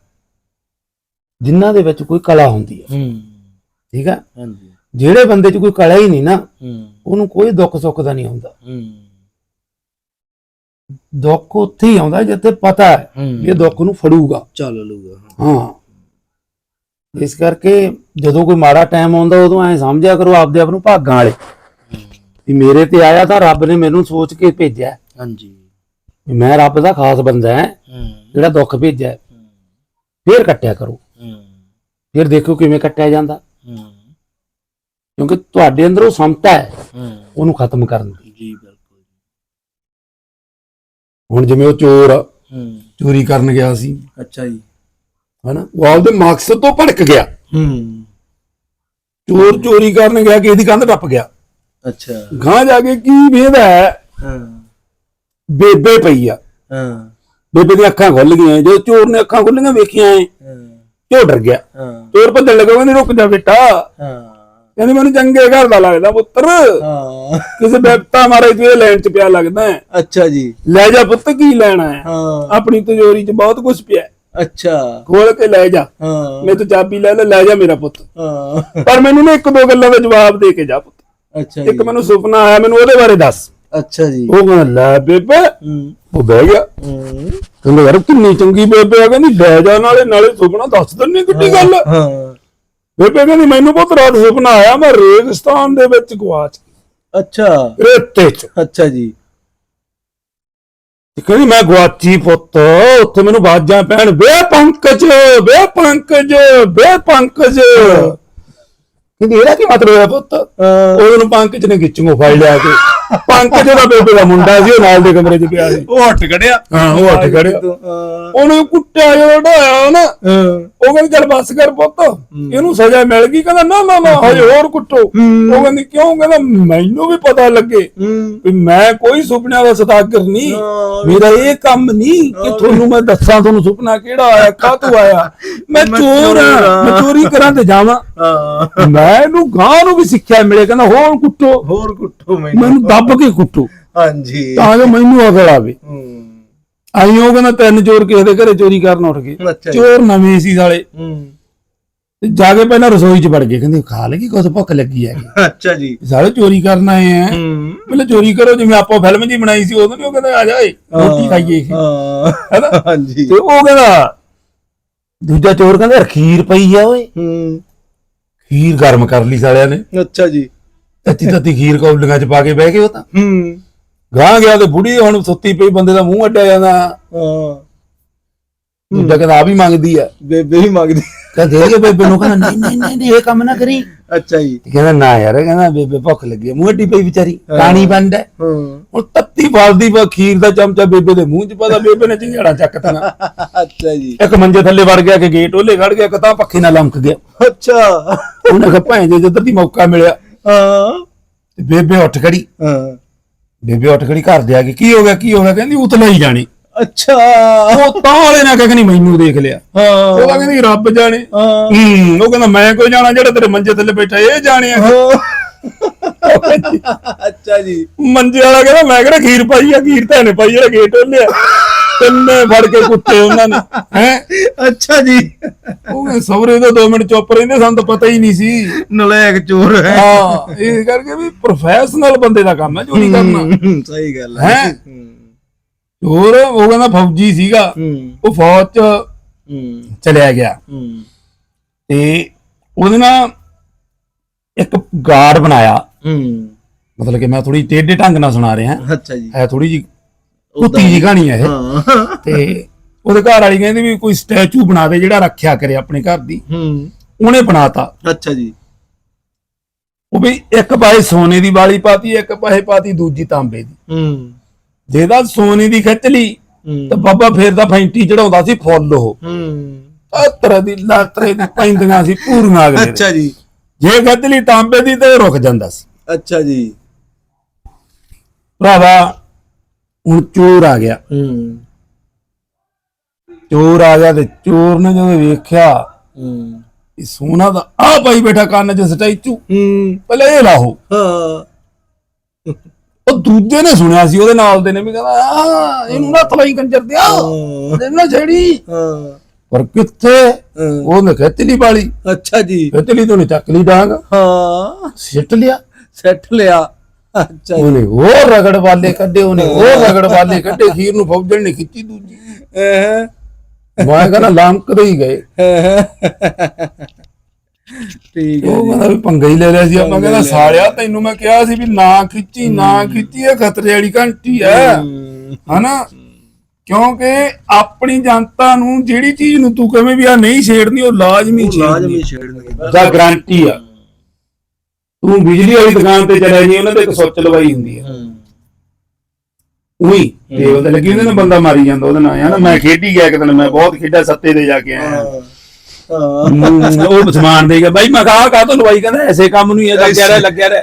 ਜਿਨ੍ਹਾਂ ਦੇ ਵਿੱਚ ਕੋਈ ਕਲਾ ਹੁੰਦੀ ਹੈ। ਹੂੰ। ਠੀਕ ਹੈ? ਹਾਂਜੀ। ਜਿਹੜੇ ਬੰਦੇ 'ਚ ਕੋਈ ਕਲਾ ਹੀ ਨਹੀਂ ਨਾ ਉਹਨੂੰ ਕੋਈ ਦੁੱਖ ਸੁੱਖ ਦਾ ਨਹੀਂ ਆਉਂਦਾ। ਹੂੰ। ਦੁੱਖ ਉੱਥੇ ਹੀ ਆਉਂਦਾ ਜਿੱਥੇ ਪਤਾ ਹੈ ਇਹ ਦੁੱਖ ਨੂੰ ਫੜੂਗਾ। ਚੱਲ ਲੂਗਾ ਹਾਂ। ਇਸ ਕਰਕੇ ਜਦੋਂ ਕੋਈ ਮਾੜਾ ਟਾਈਮ ਆਉਂਦਾ ਉਦੋਂ ਐ ਸਮਝਿਆ ਕਰੋ ਆਪਦੇ ਆਪ ਨੂੰ ਭਾਗਾਂ ਵਾਲੇ। ਵੀ ਮੇਰੇ ਤੇ ਆਇਆ ਤਾਂ ਰੱਬ ਨੇ ਮੈਨੂੰ ਸੋਚ ਕੇ ਭੇਜਿਆ। ਹਾਂਜੀ। ਵੀ ਮੈਂ ਰੱਬ ਦਾ ਖਾਸ ਬੰਦਾ ਹਾਂ ਜਿਹੜਾ ਦੁੱਖ ਭੇਜਿਆ। ਫੇਰ ਕੱਟਿਆ ਕਰੋ। ਫਿਰ ਦੇਖੋ ਕਿਵੇਂ ਕੱਟਿਆ ਜਾਂਦਾ। ਕਿਉਂਕਿ ਤੁਹਾਡੇ ਅੰਦਰ ਉਹ ਸਮਤਾ ਹੈ ਉਹਨੂੰ ਖਤਮ ਕਰਨ ਦੀ। ਜੀ ਬਿਲਕੁਲ ਹੁਣ ਜਿਵੇਂ ਉਹ ਚੋਰ ਚੋਰੀ ਕਰਨ ਗਿਆ ਸੀ। ਅੱਛਾ ਜੀ। ਹਨਾ? ਉਹ ਆਪਦੇ ਮਕਸਦ ਤੋਂ ਭਟਕ ਗਿਆ। ਹੂੰ। ਚੋਰ ਚੋਰੀ ਕਰਨ ਗਿਆ ਕਿ ਇਹਦੀ ਕੰਧ ਟੱਪ ਗਿਆ। ਅੱਛਾ। ਗਾਂ ਜਾ ਕੇ ਕੀ ਵੇਖਦਾ ਹੈ? ਹਾਂ। ਬੇਬੇ ਪਈ ਆ। ਹਾਂ। ਬੇਬੇ ਦੀਆਂ ਅੱਖਾਂ ਖੁੱਲ ਗਈਆਂ। ਜਦੋਂ ਚੋਰ ਨੇ ਅੱਖਾਂ ਖੁੱਲੀਆਂ ਵੇਖੀਆਂ ਐ ਹਾਂ। ਝੋ ਡਰ ਗਿਆ। ਹਾਂ। ਚੋਰ ਭੱਜਣ ਲੱਗਾ ਕਹਿੰਦੇ ਰੁਕ ਜਾ ਬੇਟਾ। ਹਾਂ। ਕਹਿੰਦੇ ਮੈਨੂੰ ਚੰਗੇ ਘਰ ਦਾ ਲੱਗਦਾ ਪੁੱਤਰ। ਹਾਂ। ਕਿਸੇ ਬੇਪਤਾ ਮਾਰੇ ਤੂੰ ਇਹ ਲੈਣ ਚ ਪਿਆ ਲੱਗਦਾ ਹੈ। ਅੱਛਾ ਜੀ। ਲੈ ਜਾ ਪੁੱਤ ਕੀ ਲੈਣਾ ਹੈ? ਹਾਂ। ਆਪਣੀ ਤਿਜੋਰੀ ਚ ਬਹੁਤ ਕੁਝ ਪਿਆ ਹੈ। ਅੱਛਾ। ਖੋਲ ਕੇ ਲੈ ਜਾ। ਹਾਂ। ਮੈਂ ਤੂੰ ਚਾਬੀ ਲੈ ਲੈ ਲੈ ਜਾ ਮੇਰਾ ਪੁੱਤ। ਹਾਂ। ਪਰ ਮੈਨੂੰ ਨਾ ਇੱਕ ਦੋ ਗੱਲਾਂ ਦਾ ਜਵਾਬ ਦੇ ਕੇ ਜਾ ਪੁੱਤ। ਅੱਛਾ ਇੱਕ ਜੀ। ਮੈਨੂੰ ਸੁਪਨਾ ਆਇਆ ਮੈਨੂੰ ਉਹਦੇ ਬਾਰੇ ਦੱਸ। ਅੱਛਾ ਜੀ। ਉਹ ਕਹਿੰਦਾ ਲੈ ਬੇਬੇ ਉਹ ਬਹਿ ਗਿਆ। ਕਹਿੰਦਾ ਯਾਰ ਕਿੰਨੀ ਚੰਗੀ ਬੇਬੇ ਆ। ਕਹਿੰਦੀ ਲੈ ਜਾ ਨਾਲੇ ਨਾਲੇ ਸੁਪਨਾ ਦੱਸ ਦਿੰਨੀ ਕਿੱਡੀ ਗੱਲ। ਹੈ। ਬੇਬੇ ਕਹਿੰਦੀ ਮੈਨੂੰ ਬਹੁਤ ਰਾਤ ਸੁਪਨਾ ਆਇਆ ਮੈਂ ਰੇਗਿਸਤਾਨ ਦੇ ਵਿੱਚ ਗਵਾਚ ਅੱਛਾ। ਰੇਤੇ ਚ। ਅੱਛਾ ਜੀ। ਕਹਿੰਦੀ ਮੈਂ ਗਵਾਚੀ ਪੁੱਤ ਉੱਥੇ ਮੈਨੂੰ ਬਾਜਾਂ ਪੈਣ ਵੇ ਪੰਕਜ ਵੇ ਪੰਕਜ ਵੇ ਪੰਕਜ। ਕਹਿੰਦੀ ਇਹਦਾ ਕੀ ਮਤਲਬ ਹੈ ਪੁੱਤ? ਉਹਨੂੰ ਪੰਕਜ ਨੇ ਗਿੱਚੂ ਫੜ ਲਿਆ ਕੇ। ਪੰਕਜ ਦਾ ਬੇਬੇ ਦਾ ਮੁੰਡਾ ਸੀ ਉਹ ਨਾਲ ਦੇ ਕਮਰੇ 'ਚ ਪਿਆ ਸੀ। ਉਹ ਹਟ ਖੜਿਆ। ਹਾਂ ਉਹ ਉੱਠ ਖੜਿਆ। ਹਾਂ। ਉਹਨੇ ਕੁੱਟਿਆ ਜਦੋਂ ਢਾਇਆ ਨਾ ਉਹ ਕਹਿੰਦੀ ਚੱਲ ਬੱਸ ਕਰ ਪੁੱਤ। ਇਹਨੂੰ ਸਜ਼ਾ ਮਿਲ ਗਈ ਕਹਿੰਦਾ ਨਾ ਨਾ ਨਾ ਹਜੇ ਹੋਰ ਕੁੱਟੋ। ਉਹ ਕਹਿੰਦੀ ਕਿਉਂ? ਕਹਿੰਦਾ ਮੈਨੂੰ ਵੀ ਪਤਾ ਲੱਗੇ ਵੀ ਮੈਂ ਕੋਈ ਸੁਪਨਿਆਂ ਦਾ ਸਦਾਗਰ ਨਹੀਂ। ਮੇਰਾ ਇਹ ਕੰਮ ਨਹੀਂ ਕਿ ਤੁਹਾਨੂੰ ਮੈਂ ਦੱਸਾਂ ਤੁਹਾਨੂੰ ਸੁਪਨਾ ਕਿਹੜਾ ਆਇਆ ਕਾਹਤੋਂ ਆਇਆ। ਮੈਂ ਚੋਰ। ਮੈਂ ਚੋਰੀ ਕਰਾਂ ਤੇ ਜਾਵਾਂ। ਹਾਂ। ਮੈਂ ਇਹਨੂੰ ਗਾਂ ਨੂੰ ਵੀ ਸਿੱਖਿਆ ਮਿਲੇ ਕਹਿੰਦਾ ਹੋਰ ਕੁੱਟੋ। ਹੋਰ ਕੁੱਟੋ ਮੈਨੂੰ। ਮੈਨੂੰ ਦੱਬ ਕੇ ਕੁੱਟੋ। ਹਾਂਜੀ। ਤਾਂ ਜੋ ਮੈਨੂੰ ਅਕਲ ਆਵੇ। ਹੂੰ। ਆਈ ਉਹ ਕਹਿੰਦਾ ਤਿੰਨ ਚੋਰ ਕਿਸੇ ਦੇ ਘਰੇ ਚੋਰੀ ਕਰਨ ਉੱਠ ਗਏ। ਅੱਛਾ ਜੀ। ਚੋਰ ਨਵੇਂ ਸੀ ਸਾਲੇ। ਹੂੰ। ਤੇ ਜਾ ਕੇ ਪਹਿਲਾਂ ਰਸੋਈ 'ਚ ਵੜ ਗਏ। ਕਹਿੰਦੇ ਖਾ ਲਗੀ ਕੁਝ ਭੁੱਖ ਲੱਗੀ ਹੈਗੀ। ਅੱਛਾ ਜੀ। ਸਾਲੇ ਚੋਰੀ ਕਰਨ ਆਏ ਆ। ਹੂੰ। ਪਹਿਲਾਂ ਚੋਰੀ ਕਰੋ ਜਿਵੇਂ ਆਪਾਂ ਫਿਲਮ ਜੀ ਬਣਾਈ ਸੀ ਉਦੋਂ ਨਹੀਂ ਉਹ ਕਹਿੰਦਾ ਆ ਜਾ ਏ ਰੋਟੀ ਖਾਈਏ ਹਾਂ। ਹੈਨਾ ਹਾਂਜੀ। ਤੇ ਉਹ ਕਹਿੰਦਾ ਦੂਜਾ ਚੋਰ ਕਹਿੰਦਾ "ਯਾਰ ਖੀਰ ਪਈ ਆ ਓਏ। ਹੂੰ। ਖੀਰ ਗਰਮ ਕਰ ਲਈ ਸਾਲਿਆਂ ਨੇ। ਅੱਛਾ ਜੀ। ਤੱਤੀ ਤੱਤੀ ਖੀਰ ਕੌਲੀਆਂ 'ਚ ਪਾ ਕੇ ਬਹਿ ਗਏ ਉਹ ਤਾਂ। ਹੂੰ। ਗਾਂ ਗਿਆ ਤੇ ਬੁੜੀ ਹੁਣ ਸੁੱਤੀ ਪਈ ਬੰਦੇ ਦਾ ਮੂੰਹ ਅੱਡਿਆ ਜਾਂਦਾ। ਹਾਂ। ਦੂਜਾ ਕਹਿੰਦਾ ਆ ਵੀ ਮੰਗਦੀ ਆ। ਬੇਬੇ ਹੀ ਮੰਗਦੀ। ਕਹਿੰਦਾ ਦੇ ਕੇ ਬੇਬੇ ਨੂੰ ਕਹਿੰਦਾ ਨਹੀਂ ਨਹੀਂ ਨਹੀਂ ਨਹੀਂ, ਇਹ ਕੰਮ ਨਾ ਕਰੀ। ਅੱਛਾ ਜੀ। ਤੇ ਕਹਿੰਦਾ ਨਾ ਯਾਰ ਕਹਿੰਦਾ ਬੇਬੇ ਭੁੱਖ ਲੱਗੀ ਮੂੰਹ ਅੱਡੀ ਪਈ ਵਿਚਾਰੀ ਪਾਣੀ ਬੰਦ ਹੈ। ਹਾਂ। ਹੁਣ ਤੱਤੀ ਫਲਦੀ ਵਾ ਖੀਰ ਦਾ ਚਮਚਾ ਬੇਬੇ ਦੇ ਮੂੰਹ 'ਚ ਪਤਾ ਬੇਬੇ ਨੇ ਚਿੰਗੜਾ ਚੱਕਤਾ ਨਾ। ਅੱਛਾ ਜੀ। ਇੱਕ ਮੰਜੇ ਥੱਲੇ ਵੜ ਗਿਆ ਕਿ ਗੇਟ ਉਹਲੇ ਖੜ ਗਿਆ ਕਿ ਤਾਂ ਪੱਖੇ ਨਾਲ ਲੰਕ ਗਿਆ। ਅੱਛਾ। ਉਹਨੇ ਕਿਹਾ ਭੈਣ ਜੇ ਜਿੱਧਰ ਦੀ ਮੌਕਾ ਮਿਲਿਆ। ਹਾਂ। ਤੇ ਬੇਬੇ ਉੱਠ ਖੜੀ। ਹਾਂ। ਬੇਬੇ ਉੱਠ ਖੜੀ ਘਰ ਦੇ ਆ ਕੇ ਕੀ ਹੋ ਗਿਆ ਕੀ ਹੋ ਗਿਆ? ਕਹਿੰਦੀ ਉਤਲਾ ਹੀ ਜਾਣੀ। ਅੱਛਾ। ਉਹ ਤਾਂ ਵਾਲੇ ਨੇ ਕਹਿੰਦੀ ਮੈਨੂੰ ਦੇਖ ਲਿਆ। ਹਾਂ। ਉਹ ਕਹਿੰਦੀ ਰੱਬ ਜਾਣੇ। ਹਾਂ। ਹੂੰ ਉਹ ਕਹਿੰਦਾ ਮੈਂ ਕੋਈ ਜਾਣਾ ਜਿਹੜਾ ਤੇਰੇ ਮੰਜੇ ਥੱਲੇ ਬੈਠਾ ਇਹ ਜਾਣੇ ਆ। ਅੱਛਾ ਜੀ। ਮੰਜੇ ਵਾਲਾ ਕਹਿੰਦਾ ਮੈਂ ਕਿਹੜਾ ਖੀਰ ਪਾਈ ਆ ਖੀਰ ਤਾਂ ਇਹਨੇ ਪਾਈ ਜਿਹੜਾ ਗੇਟ ਉਹਲੇ ਤਿੰਨੇ ਫੜ ਕੇ ਕੁੱਤੇ ਉਹਨਾਂ ਨੇ ਹੈ। ਅੱਛਾ ਜੀ। ਉਹ ਸਵਰੇ ਦਾ 2 ਮਿੰਟ ਚੁੱਪ ਰਹਿੰਦੇ ਸਾਨੂੰ ਤਾਂ ਪਤਾ ਹੀ ਨਹੀਂ ਸੀ। ਨਲਾਇਕ ਚੋਰ ਹੈ। ਹਾਂ ਇਹ ਕਰਕੇ ਵੀ ਪ੍ਰੋਫੈਸ਼ਨਲ ਬੰਦੇ ਦਾ ਕੰਮ ਹੈ ਚੋਰੀ ਕਰਨਾ। ਸਹੀ ਗੱਲ ਹੈ? ਹੈਂ? ਹੋਰ ਉਹ ਕਹਿੰਦਾ ਫੌਜੀ ਸੀਗਾ ਹੂੰ। ਉਹ ਫੌਜ ਚ ਹੂੰ। ਚਲਿਆ ਗਿਆ। ਹੂੰ। ਤੇ ਉਹਦੇ ਨਾਲ ਇੱਕ ਗਾਰਡ ਬਣਾਇਆ। ਹੂੰ। ਮਤਲਬ ਕਿ ਮੈਂ ਥੋੜੀ ਟੇਢੇ ਢੰਗ ਨਾਲ ਸੁਣਾ ਰਿਹਾ। ਅੱਛਾ ਜੀ। ਹੈ ਥੋੜੀ ਜੀ ਕੁੱਤੀ ਜੀ ਕਹਾਣੀ ਹੈ ਇਹ। ਹਾਂ। ਤੇ ਉਹਦੇ ਘਰ ਵਾਲੀ ਕਹਿੰਦੀ ਵੀ ਕੋਈ ਸਟੈਚੂ ਬਣਾ ਦੇ ਜਿਹੜਾ ਰੱਖਿਆ ਕਰੇ ਆਪਣੇ ਘਰ ਦੀ। ਹੂੰ। ਉਹਨੇ ਬਣਾਤਾ। ਅੱਛਾ ਜੀ। ਉਹ ਵੀ ਇੱਕ ਪਾਸੇ ਸੋਨੇ ਦੀ ਵਾਲੀ ਪਾਤੀ ਇੱਕ ਪਾਸੇ ਪਾਤੀ ਦੂਜੀ ਤਾਂਬੇ ਦੀ। ਹੂੰ। ਜਿਹਦਾ ਸੋਨੇ ਦੀ ਖਿੱਚ ਲਈ ਤਾਂ ਬਾਬਾ ਫੇਰ ਦਾ ਫੈਂਟੀ ਚੜਾਉਂਦਾ ਸੀ ਫੁੱਲ ਉਹ। ਹੂੰ। ਅਤਰ ਦੀ ਲਾਤਰੇ ਦੀ ਪੈਂਦੀਆਂ ਸੀ ਪੂਰੀਆਂ ਅਗਲੇ ਦੇ। ਅੱਛਾ ਜੀ। ਜੇ ਖਿੱਚ ਲਈ ਤਾਂਬੇ ਦੀ ਤੇ ਉਹ ਰੁਕ ਜਾਂਦਾ ਸੀ। ਅੱਛਾ ਜੀ। ਭਰਾਵਾ ਹੁਣ ਚੋਰ ਆ ਗਿਆ। ਹੂੰ। ਚੋਰ ਆ ਗਿਆ ਤੇ ਚੋਰ ਨੇ ਜਦੋਂ ਵੇਖਿਆ ਹੂੰ। ਇਹ ਸੋਨਾ ਦਾ ਆ ਭਾਈ ਬੈਠਾ ਕੰਨ 'ਚ ਸਟੈਚੂ ਹੂੰ। ਪਹਿਲੇ ਇਹ ਲਾਹੋ। ਹਾਂ। ਉਹ ਦੂਜੇ ਨੇ ਸੁਣਿਆ ਸੀ ਉਹਦੇ ਨਾਲ ਦੇ ਨੇ ਵੀ ਕਹਿੰਦਾ ਆ ਇਹਨੂੰ ਨਾ ਥਲਾਈ ਕੰਜਰ ਦਿਆ ਇਹਨੂੰ ਨਾ ਛੇੜੀ। ਹਾਂ। ਪਰ ਕਿੱਥੇ। ਉਹਨੇ ਖਿੱਚ ਲਈ ਬਾਲੀ ਅੱਛਾ ਜੀ। ਖਿੱਚ ਲਈ ਤੇ ਉਹਨੇ ਚੱਕ ਲਈ ਡਾਂਗ। ਹਾਂ। ਸਿੱਟ ਲਿਆ। ਸੈੱਟ ਲਿਆ। ਅੱਛਾ ਜੀ। ਉਹਨੇ ਹੋਰ ਰਗੜ ਵਾਲੇ ਕੱਢੇ ਉਹਨੇ ਹੋਰ ਰਗੜ ਵਾਲੇ ਕੱਢੇ ਖੀਰ ਨੂੰ ਫੌਜਣ ਨੇ ਖਿੱਚੀ ਦੂਜੀ। ਅਹ, ਮੈਂ ਕਹਿੰਦਾ ਲੰਕਦੇ ਹੀ ਗਏ। ਠੀਕ ਹੈ ਉਹ ਕਹਿੰਦਾ ਵੀ ਪੰਗਾ ਹੀ ਲੈ ਲਿਆ ਸੀ ਆਪਾਂ ਕਹਿੰਦਾ ਸਾਲਿਆ ਤੈਨੂੰ ਮੈਂ ਕਿਹਾ ਸੀ ਵੀ ਨਾ ਖਿੱਚੀ ਨਾ ਖਿੱਚੀ ਇਹ ਖਤਰੇ ਵਾਲੀ ਘੰਟੀ ਹੈ। ਹਨਾ? ਕਿਉਂਕਿ ਆਪਣੀ ਜਨਤਾ ਨੂੰ ਜਿਹੜੀ ਚੀਜ਼ ਨੂੰ ਤੂੰ ਕਵੇਂ ਵੀ ਆ ਨਹੀਂ ਛੇੜਨੀ ਉਹ ਲਾਜ਼ਮੀ ਛੇੜਨੀ। ਲਾਜ਼ਮੀ ਦਾ ਗਾਰੰਟੀ ਆ। ਤੂੰ ਬਿਜਲੀ ਵਾਲੀ ਦੁਕਾਨ ਤੇ ਚਲੇ ਜੀ ਉਹਨਾਂ ਤੇ ਇੱਕ ਸੁੱਚ ਲਵਾਈ ਹੁੰਦੀ ਆ। ਉਹੀ ਤੇ ਲੱਗੀ ਉਹਦੇ ਨਾਲ ਬੰਦਾ ਮਾਰੀ ਜਾਂਦਾ ਉਹਦੇ ਨਾਲ ਹਨਾ ਮੈਂ ਖੇਡੀ ਗਿਆ ਇੱਕ ਦਿਨ ਮੈਂ ਬਹੁਤ ਖੇਡਿਆ ਸੱਤੇ ਤੇ ਜਾ ਕੇ ਆਇਆ। ਉਹ ਸਮਾਨ ਦੇ ਗਿਆ ਬਾਈ ਮੈਂ ਕਹਾ ਕਾ ਤੋਂ ਲਵਾਈ ਕਹਿੰਦਾ ਐਸੇ ਕੰਮ ਨੂੰ ਹੀ ਇਹ ਲੱਗਿਆ ਰਹਿ ਲੱਗਿਆ ਰਹਿ।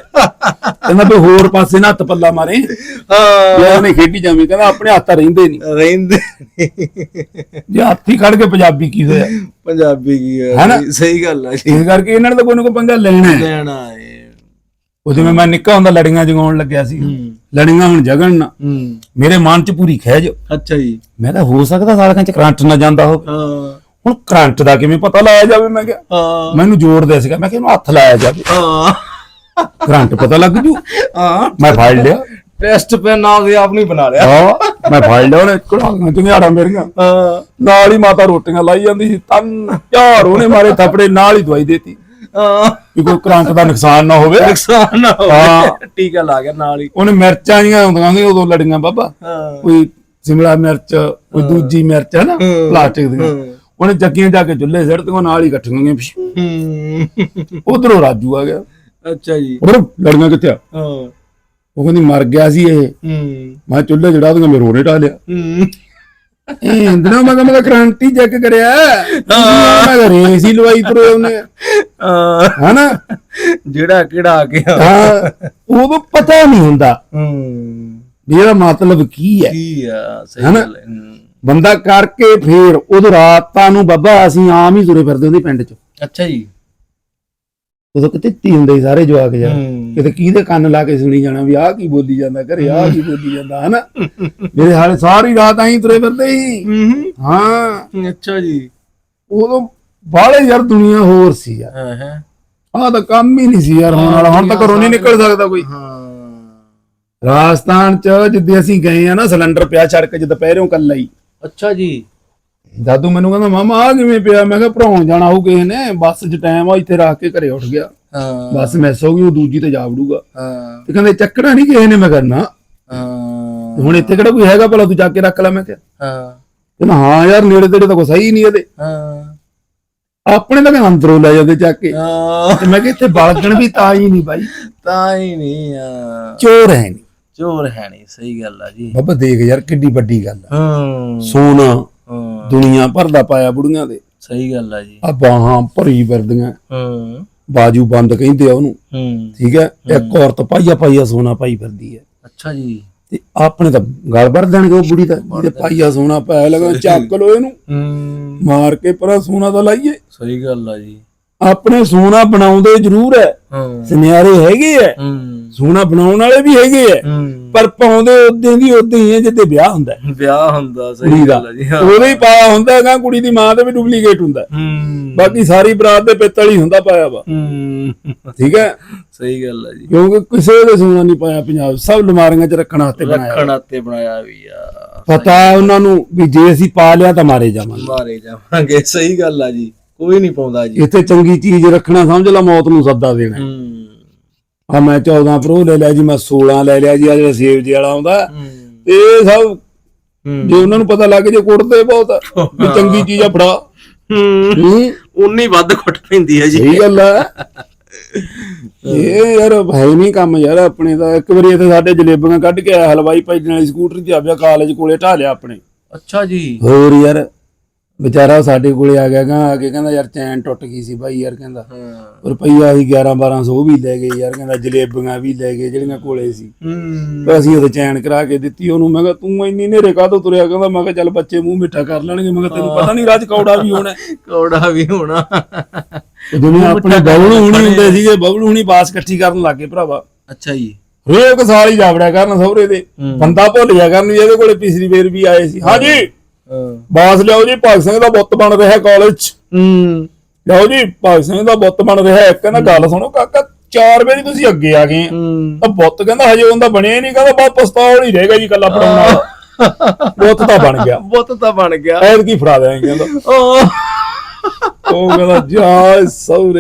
ਕਹਿੰਦਾ ਵੀ ਹੋਰ ਪਾਸੇ ਨਾ ਹੱਥ ਪੱਲਾ ਮਾਰੇ। ਹਾਂ। ਜੇ ਉਹਨੇ ਖੇਡੀ ਜਾਵੇਂ ਕਹਿੰਦਾ ਆਪਣੇ ਹੱਥ ਰਹਿੰਦੇ ਨਹੀਂ। ਰਹਿੰਦੇ ਜੇ ਹੱਥ ਖੜ ਕੇ ਪੰਜਾਬੀ ਕੀ ਹੋਇਆ? ਪੰਜਾਬੀ ਕੀ ਹੈ ਹੈਨਾ? ਸਹੀ ਗੱਲ ਹੈ ਜੀ। ਇਸ ਕਰਕੇ ਇਹਨਾਂ ਨੇ ਤਾਂ ਕੋਈ ਨਾ ਕੋਈ ਪੰਗਾ ਲੈਣਾ ਹੈ। ਲੈਣਾ ਹੈ। ਉਹ ਜਿਵੇਂ ਮੈਂ ਨਿੱਕਾ ਹੁੰਦਾ ਲੜੀਆਂ ਜਗਾਉਣ ਲੱਗਿਆ ਸੀ। ਲੜੀਆਂ ਹੁਣ ਜਗਣ ਨਾ। ਮੇਰੇ ਮਨ 'ਚ ਪੂਰੀ ਖਹਿਜ ਅੱਛਾ ਜੀ। ਮੈਂ ਤਾਂ ਹੋ ਸਕਦਾ ਸਾਲਕਾਂ 'ਚ ਕਰੰਟ ਨਾ ਜਾਂਦਾ ਹੋਵੇ। ਹਾਂ। ਹੁਣ ਕਰੰਟ ਦਾ ਕਿਵੇਂ ਪਤਾ ਲਾਇਆ ਜਾਵੇ? ਮੈਂ ਕਿਹਾ ਹਾਂ। ਮੈਨੂੰ ਜ਼ੋਰ ਦੇ ਸੀਗਾ। ਮੈਂ ਕਿਹਾ ਇਹਨੂੰ ਹੱਥ ਲਾਇਆ ਜਾਵੇ। ਹਾਂ। ਕਰੰਟ ਪਤਾ ਲੱਗ ਜੂ। ਹਾਂ। ਮੈਂ ਫੜ ਲਿਆ। ਟੈਸਟ ਪੈਨ ਨਾਲ ਦੇ ਆਪ ਨਹੀਂ ਬਣਾ ਲਿਆ। ਹਾਂ ਮੈਂ ਫੜ ਲਿਆ ਉਹਨੇ ਕੜਾਂਗਾ ਚੰਗਿਆੜਾ ਮੇਰੀਆਂ। ਹਾਂ। ਨਾਲ ਹੀ ਮਾਤਾ ਰੋਟੀਆਂ ਲਾਈ ਜਾਂਦੀ ਸੀ। ਤਨ ਝਾਰ ਉਹਨੇ ਮਾਰੇ ਥੱਪੜੇ ਨਾਲ ਹੀ ਦਵਾਈ ਦੇਤੀ। ਹਾਂ। ਵੀ ਕੋਈ ਕਰੰਟ ਦਾ ਨੁਕਸਾਨ ਨਾ ਹੋਵੇ। ਨੁਕਸਾਨ ਨਾ ਹਾਂ। ਹੋਵੇ ਟੀਕਾ ਲਾ ਗਿਆ ਨਾਲ ਹੀ। ਉਹਨੇ ਮਿਰਚਾਂ ਜੀਆਂ ਹੁੰਦੀਆਂ ਸੀ ਉਦੋਂ ਲੜੀਆਂ ਬਾਬਾ। ਹਾਂ। ਕੋਈ ਸਿਮਲਾ ਮਿਰਚ ਕੋਈ ਦੂਜੀ ਮਿਰਚ ਹੈ ਨਾ। ਪਲਾਸਟਿਕ ਦੀਆਂ। ਹਾਂ। ਉਹਨੇ ਚੱਕੀਆਂ ਜਾ ਕੇ ਚੁੱਲ੍ਹੇ ਸਿੱਟਦੀਆਂ ਨਾਲ ਹੀ ਇਕੱਠੀਆਂ ਗਈਆਂ ਹੂੰ। ਉਧਰੋਂ ਰਾਜੂ ਆ ਗਿਆ। ਅੱਛਾ ਜੀ। ਉਹ ਲੜੀਆਂ ਕਿੱਥੇ ਆ? ਹਾਂ। ਉਹ ਕਹਿੰਦੀ ਮਰ ਗਿਆ ਸੀ ਇਹ। ਹੂੰ। ਮੈਂ ਚੁੱਲ੍ਹੇ ਜੜਾ ਦੂੰਗਾ ਮੇਰੇ ਹੋਰੇ ਢਾਲਿਆ ਹੂੰ। ਇਹ ਇੰਦਰਾ ਮੈਂ ਕਿਹਾ ਮੈਂ ਕ੍ਰਾਂਤੀ ਚੈੱਕ ਕਰਿਆ। ਮੈਂ ਕਿਹਾ ਰੇਸ ਹੀ ਲਵਾਈ ਤੁਰੇ ਉਹਨੇ। ਹਾਂ। ਹਨਾ? ਜਿਹੜਾ ਕਿਹੜਾ ਆ ਗਿਆ। ਹਾਂ। ਉਦੋਂ ਪਤਾ ਨਹੀਂ ਹੁੰਦਾ। ਹੂੰ। ਇਹਦਾ ਮਤਲਬ ਕੀ ਹੈ। ਕੀ ਆ? ਸਹੀ? ਗੱਲ ਹੈ। ਹੂੰ। ਬੰਦਾ ਕਰਕੇ ਫੇਰ ਉਦੋਂ ਰਾਤਾਂ ਨੂੰ ਬੱਬਾ ਅਸੀਂ ਆਮ ਹੀ ਤੁਰੇ ਫਿਰਦੇ ਹੁੰਦੇ ਪਿੰਡ 'ਚ। ਅੱਛਾ ਜੀ। ਉਦੋਂ ਕਿਤੇ ਤੀ ਹੁੰਦੇ ਸੀ ਸਾਰੇ ਜਵਾਕ ਯਾਰ। ਕਿਤੇ ਕਿਹਦੇ ਕੰਨ ਲਾ ਕੇ ਸੁਣੀ ਜਾਣਾ ਵੀ ਆਹ ਕੀ ਬੋਲੀ ਜਾਂਦਾ ਘਰੇ ਆਹ ਕੀ ਬੋਲੀ ਜਾਂਦਾ ਹਨਾ? ਮੇਰੇ ਹਾਲੇ ਸਾਰੀ ਰਾਤ ਐਂ ਤੁਰੇ ਫਿਰਦੇ ਸੀ। ਹੂੰ। ਹਾਂ। ਅੱਛਾ ਜੀ। ਉਦੋਂ ਬਾਹਲੇ ਯਾਰ ਦੁਨੀਆ ਹੋਰ ਸੀ ਯਾਰ। ਹਾਂ ਹੈ। ਆਹ ਤਾਂ ਕੰਮ ਹੀ ਨਹੀਂ ਸੀ ਯਾਰ ਹੁਣ ਵਾਲਾ। ਹੁਣ ਤਾਂ ਘਰੋਂ ਨਹੀਂ ਨਿਕਲ ਸਕਦਾ ਕੋਈ। ਹਾਂ। ਰਾਜਸਥਾਨ ਚ ਜਿੱਦੇ ਅਸੀਂ ਗਏ ਆ ਨਾ ਸਿਲੰਡਰ ਪਿਆ ਸੜਕ 'ਚ ਦੁਪਹਿਰੋਂ ਕੱਲਾ ਹੀ। ਅੱਛਾ ਜੀ। ਦਾਦੂ ਮੈਨੂੰ ਕਹਿੰਦਾ ਮਾਮਾ ਆ ਕਿਵੇਂ ਪਿਆ? ਮੈਂ ਕਿਹਾ ਭਰਾਉਣ ਜਾਣਾ ਹੋਊ ਕਿਸੇ ਨੇ। ਬੱਸ 'ਚ ਟਾਈਮ ਆ ਇੱਥੇ ਰੱਖ ਕੇ ਘਰੇ ਉੱਠ ਗਿਆ। ਹਾਂ। ਬੱਸ ਮਿਸ ਹੋ ਗਈ ਉਹ ਦੂਜੀ ਤੇ ਜਾ ਵੜੂਗਾ। ਹਾਂ। ਤੇ ਕਹਿੰਦੇ ਚੱਕਣਾ ਨਹੀਂ ਕਿਸੇ ਨੇ ਮੈਂ ਕਰਨਾ। ਹਾਂ। ਹੁਣ ਇੱਥੇ ਕਿਹੜਾ ਕੋਈ ਹੈਗਾ ਭਲਾ ਤੂੰ ਚੱਕ ਕੇ ਰੱਖ ਲੈ। ਮੈਂ ਕਿਹਾ ਹਾਂ। ਕਹਿੰਦਾ ਹਾਂ ਯਾਰ ਨੇੜੇ ਤੇੜੇ ਤਾਂ ਕੋਈ ਸਹੀ ਨਹੀਂ ਇਹਦੇ। ਹਾਂ। ਆਪਣੇ ਤਾਂ ਅੰਦਰੋਂ ਲੈ ਜਾਂਦੇ ਚੱਕ ਕੇ। ਹਾਂ। ਤੇ ਮੈਂ ਕਿਹਾ ਇੱਥੇ ਬਲਗਣ ਵੀ ਤਾਂ ਹੀ ਨਹੀਂ ਬਾਈ। ਤਾਂ ਹੀ ਨਹੀਂ ਆ ਚੋਰ ਹੈ ਨਹੀਂ ਚੋਰ ਹੈ ਨਹੀਂ ਸਹੀ ਗੱਲ ਆ ਜੀ। ਬਾਬਾ ਦੇਖ ਯਾਰ ਕਿੱਡੀ ਵੱਡੀ ਗੱਲ ਆ। ਹਾਂ। ਸੋਨਾ ਹਾਂ। ਦੁਨੀਆ ਭਰ ਦਾ ਪਾਇਆ ਬੁੜੀਆਂ ਦੇ। ਸਹੀ ਗੱਲ ਆ ਜੀ। ਆ ਬਾਹਾਂ ਭਰੀ ਫਿਰਦੀਆਂ। ਹਾਂ। ਬਾਜੂ ਬੰਦ ਕਹਿੰਦੇ ਆ ਉਹਨੂੰ। ਹੂੰ। ਠੀਕ ਹੈ? ਇੱਕ ਔਰਤ ਪਾਈਆ ਪਾਈਆ ਸੋਨਾ ਪਾਈ ਫਿਰਦੀ ਹੈ। ਅੱਛਾ ਜੀ। ਤੇ ਆਪਣੇ ਤਾਂ ਗਲ ਭਰ ਦੇਣਗੇ ਉਹ ਬੁੜੀ ਦਾ। ਜਿਹਦੇ ਪਾਈਆ ਸੋਨਾ ਪਾਇਆ ਲਗਾ ਚੱਕ ਲੋ ਇਹਨੂੰ। ਹੂੰ। ਮਾਰ ਕੇ ਪਰਾਂ ਸੋਨਾ ਤਾਂ ਲਾਈਏ। ਸਹੀ ਗੱਲ ਆ ਜੀ। ਆਪਣੇ ਸੋਨਾ ਬਣਾਉਂਦੇ ਜ਼ਰੂਰ ਹੈ। ਹਾਂ। ਸੁਨਿਆਰੇ ਹੈਗੇ ਐ ਹੂੰ। ਸੋਨਾ ਬਣਾਉਣ ਵਾਲੇ ਵੀ ਹੈਗੇ ਐ ਹੂੰ। ਪਰ ਪਾਉਂਦੇ ਉਦੋਂ ਦੀ ਉਦੋਂ ਹੀ ਹੈ ਜਿੱਦੇ ਵਿਆਹ ਹੁੰਦਾ ਹੈ। ਵਿਆਹ ਹੁੰਦਾ ਸਹੀ ਗੱਲ ਆ ਜੀ ਹਾਂ। ਉਹਦੇ ਹੀ ਪਾਇਆ ਹੁੰਦਾ ਹੈਗਾ ਕੁੜੀ ਦੀ ਮਾਂ ਤੇ ਵੀ ਡੁਪਲੀਕੇਟ ਹੁੰਦਾ ਹੈ। ਹੂੰ। ਬਾਕੀ ਸਾਰੀ ਬਰਾਤ ਦੇ ਪਿੱਤਲ ਹੀ ਹੁੰਦਾ ਪਾਇਆ ਵਾ। ਹੂੰ। ਠੀਕ ਹੈ? ਸਹੀ ਗੱਲ ਆ ਜੀ। ਕਿਉਂਕਿ ਕਿਸੇ ਦੇ ਸੋਨਾ ਨਹੀਂ ਪਾਇਆ ਪੰਜਾਬ ਸਭ ਲਮਾਰੀਆਂ 'ਚ ਰੱਖਣ ਵਾਸਤੇ ਬਣਾਇਆ ਰੱਖਣ ਆਤੇ ਬਣਾਇਆ ਵੀ ਆ। ਪਤਾ ਹੈ ਉਹਨਾਂ ਨੂੰ ਵੀ ਜੇ ਅਸੀਂ ਪਾ ਲਿਆ ਤਾਂ ਮਾਰੇ ਜਾਵਾਂਗੇ। ਮਾਰੇ ਜਾਵਾਂਗੇ ਸਹੀ ਗੱਲ ਆ ਜੀ। ਕੋਈ ਨਹੀਂ ਪਾਉਂਦਾ ਜੀ। ਇੱਥੇ ਚੰਗੀ ਚੀਜ਼ ਰੱਖਣਾ ਸਮਝ ਲਾ ਮੌਤ ਨੂੰ ਸੱਦਾ ਦੇਣਾ। ਹੂੰ। ਆ ਮੈਂ 14 ਪ੍ਰੋ ਲੈ ਲਿਆ ਜੀ ਮੈਂ 16 ਲੈ ਲਿਆ ਜੀ ਆ ਜਿਹੜਾ ਸੇਵ ਜੀ ਵਾਲਾ ਆਉਂਦਾ ਇਹ ਸਭ ਜੇ ਉਹਨਾਂ ਨੂੰ ਪਤਾ ਲੱਗ ਜੇ ਕੁੱਟਦੇ ਬਹੁਤ ਵੀ ਚੰਗੀ ਚੀਜ਼ ਆ ਫੜਾ। ਹੂੰ। ਉਨੀ ਵੱਧ ਘੁੱਟ ਪੈਂਦੀ ਹੈ ਜੀ। ਸਹੀ ਗੱਲ ਹੈ ਇਹ ਯਾਰ ਹੈ ਨਹੀਂ ਕੰਮ ਯਾਰ ਆਪਣੇ ਦਾ ਇੱਕ ਵਾਰੀ ਇੱਥੇ ਸਾਡੇ ਜਲੇਬੀਆਂ ਕੱਢ ਕੇ ਆਇਆ ਹਲਵਾਈ ਭਾਈ ਨਾਲ ਸਕੂਟਰ ਤੇ ਆਵਿਆ ਕਾਲਜ ਕੋਲੇ ਢਾ ਲਿਆ ਆਪਣੇ। ਅੱਛਾ ਜੀ। ਹੋਰ ਯਾਰ ਵਿਚਾਰਾ ਸਾਡੇ ਕੋਲੇ ਆ ਗਿਆ ਗਾ ਆ ਕੇ ਕਹਿੰਦਾ ਯਾਰ ਚੈਨ ਟੁੱਟ ਗਈ ਸੀ ਭਾਈ ਯਾਰ ਕਹਿੰਦਾ। ਰੁਪਈਆ ਹੀ 11 1200 ਉਹ ਵੀ ਲੈ ਗਏ ਯਾਰ ਕਹਿੰਦਾ ਜਲੇਬੀਆਂ ਵੀ ਲੈ ਗਏ ਜਿਹੜੀਆਂ ਕੋਲੇ ਸੀ। ਹੂੰ। ਤੇ ਅਸੀਂ ਉਹਦੇ ਚੈਨ ਕਰਾ ਕੇ ਦਿੱਤੀ ਉਹਨੂੰ ਮੈਂ ਕਿਹਾ ਤੂੰ ਇੰਨੀ ਨੇਰੇ ਕਾਹਤੋਂ ਤੁਰਿਆ? ਕਹਿੰਦਾ ਮੈਂ ਕਿਹਾ ਚੱਲ ਬੱਚੇ ਮੂੰਹ ਮਿੱਠਾ ਕਰ ਲੈਣਗੇ ਮੈਂ ਕਿਹਾ ਤੈਨੂੰ ਪਤਾ ਨਹੀਂ ਰਾਜ ਕੌੜਾ ਵੀ ਹੋਣਾ। ਕੌੜਾ ਵੀ ਹੋਣਾ। ਜਿਵੇਂ ਆਪਣੇ ਬਬਲੂ ਹੁਣੀ ਹੁੰਦੇ ਸੀਗੇ ਬਬਲੂ ਹੁਣੀ ਬਾਸ ਇਕੱਠੀ ਕਰਨ ਲੱਗੇ ਭਰਾਵਾ। ਅੱਛਾ ਜੀ। ਰੇਕ ਸਾਲ ਹੀ ਜਾਵੜਿਆ ਕਰਨ ਸਹੁਰੇ ਦੇ। ਬੰਦਾ ਭੁੱਲ ਜਾ ਕਰਨ ਵੀ ਇਹਦੇ ਕੋਲੇ ਪਿਛਲੀ ਵਾਰ ਵੀ ਆਏ ਸੀ। ਹਾਂਜੀ। ਬਾਸ ਲਿਆਓ ਜੀ ਭਗਤ ਸਿੰਘ ਦਾ ਬੁੱਤ ਬਣ ਰਿਹਾ ਕਾਲਜ 'ਚ। ਹੂੰ। ਲਿਆਓ ਜੀ ਭਗਤ ਸਿੰਘ ਦਾ ਬੁੱਤ ਬਣ ਰਿਹਾ। ਕਹਿੰਦਾ ਗੱਲ ਸੁਣੋ ਕਾਕਾ ਚਾਰ ਵਾਰੀ ਤੁਸੀਂ ਅੱਗੇ ਆ ਗਏ ਤਾਂ ਬੁੱਤ ਕਹਿੰਦਾ ਹਜੇ ਉਹਦਾ ਬਣਿਆ ਹੀ ਨਹੀਂ ਕਹਿੰਦਾ ਬਸ ਪਸਤੌਲ ਹੀ ਰਹਿ ਗਿਆ ਜੀ ਕੱਲਾ ਫੜਾਉਣ ਵਾਲਾ। ਬੁੱਤ ਤਾਂ ਬਣ ਗਿਆ। [laughs] ਬੁੱਤ ਤਾਂ ਬਣ ਗਿਆ। ਐਦ ਕੀ ਫੜਾ ਦਿਆਂਗੇ ਕਹਿੰਦਾ। ਉਹ ਕਹਿੰਦਾ ਜਾ ਸਹੁਰੇ